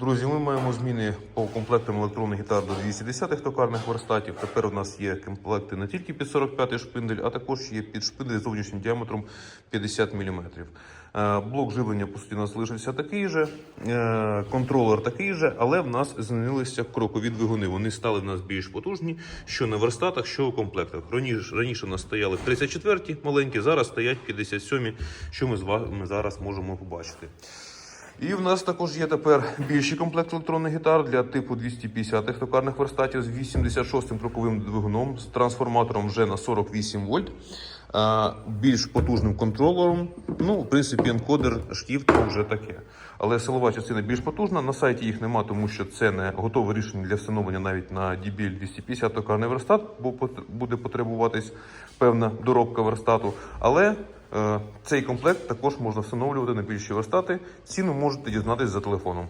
Друзі, ми маємо зміни по комплектам електронних гітар до 210-х токарних верстатів. Тепер у нас є комплекти не тільки під 45-й шпиндель, а також є під шпиндель з зовнішнім діаметром 50 мм. Е, Блок живлення по суті у нас залишився такий же, е, контролер такий же, але в нас змінилися крокові двигуни. Вони стали в нас більш потужні, що на верстатах, що у комплектах. Раніше, раніше у нас стояли 34-ті маленькі, зараз стоять 57-і, що ми з вами зараз можемо побачити. І в нас також є тепер більший комплект електронних гітар для типу 250-х токарних верстатів з 86-м троковим двигуном, з трансформатором вже на 48 вольт, більш потужним контролером. Ну, в принципі, енкодер, штіфт то вже таке. Але силова частина більш потужна. На сайті їх нема, тому що це не готове рішення для встановлення навіть на DBL 250 токарний верстат, бо буде потребуватись певна доробка верстату. Але Цей комплект також можна встановлювати на більші верстати. Ціну можете дізнатись за телефоном.